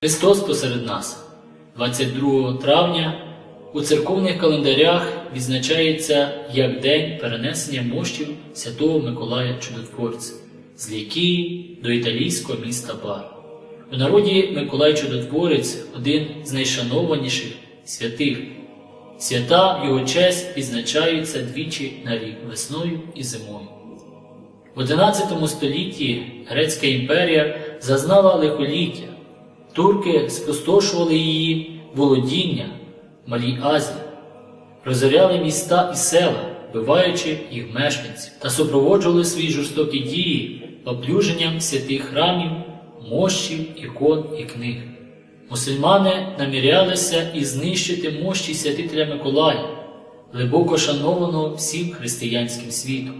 Христос посеред нас. 22 травня у церковних календарях відзначається як День перенесення мощів Святого Миколая Чудотворця з Лікії до італійського міста Бар. У народі Миколай Чудотворець один з найшанованіших святих. Свята в його честь відзначаються двічі на рік весною і зимою. В XI столітті Грецька імперія зазнала лихоліття. Турки спустошували її володіння в Малій Азії, розоряли міста і села, вбиваючи їх мешканців, та супроводжували свої жорстокі дії поплюженням святих храмів, мощів, ікон і книг. Мусульмани намірялися і знищити мощі святителя Миколая, глибоко шанованого всім християнським світом.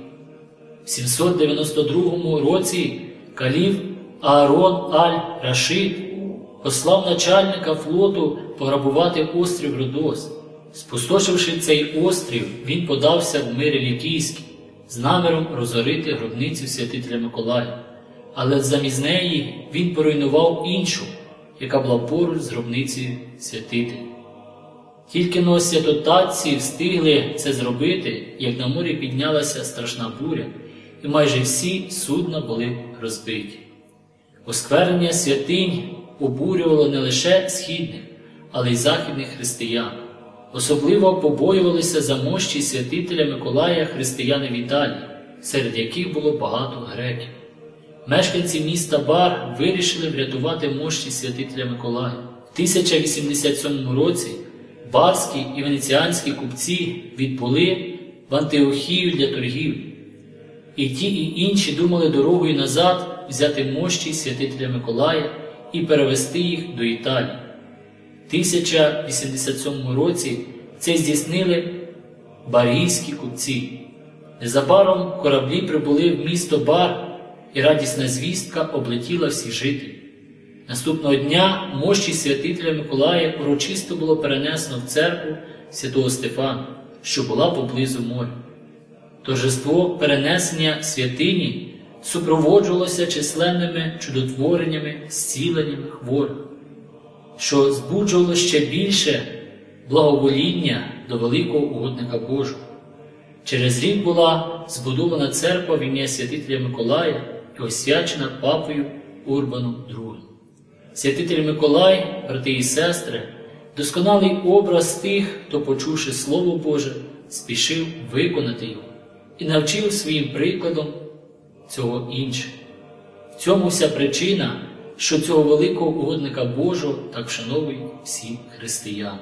В 792 році каліф Аарон Аль-Рашид послав начальника флоту пограбувати острів Родос. Спустошивши цей острів, він подався в мирі Лікійський з наміром розорити гробницю святителя Миколая. Але замість неї він поруйнував іншу, яка була поруч з гробницею святителя. Тільки но святотатці встигли це зробити, як на морі піднялася страшна буря, і майже всі судна були розбиті. Осквернення святинь обурювало не лише східних, але й західних християн. Особливо побоювалися за мощі святителя Миколая християни в Італії, серед яких було багато греків. Мешканці міста Бар вирішили врятувати мощі святителя Миколая. В 1087 році барські і венеціанські купці відбули в Антиохію для торгівлі. І ті, і інші думали дорогою назад взяти мощі святителя Миколая і перевести їх до Італії. В 1087 році це здійснили барійські купці. Незабаром кораблі прибули в місто Бар, і радісна звістка облетіла всіх жителів. Наступного дня мощі святителя Миколая урочисто було перенесено в церкву святого Стефана, що була поблизу моря. Торжество перенесення святині супроводжувалося численними чудотвореннями, зціленнями хворих, що збуджувало ще більше благовоління до великого угодника Божого. Через рік була збудована церква в ім'я святителя Миколая і освячена папою Урбаном II. Святитель Миколай, брати і сестри, досконалий образ тих, хто, почувши Слово Боже, спішив виконати його і навчив своїм прикладом цього інших. В цьому вся причина, що цього великого угодника Божого так вшановують всі християни.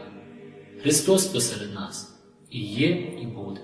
Христос посеред нас і є, і буде.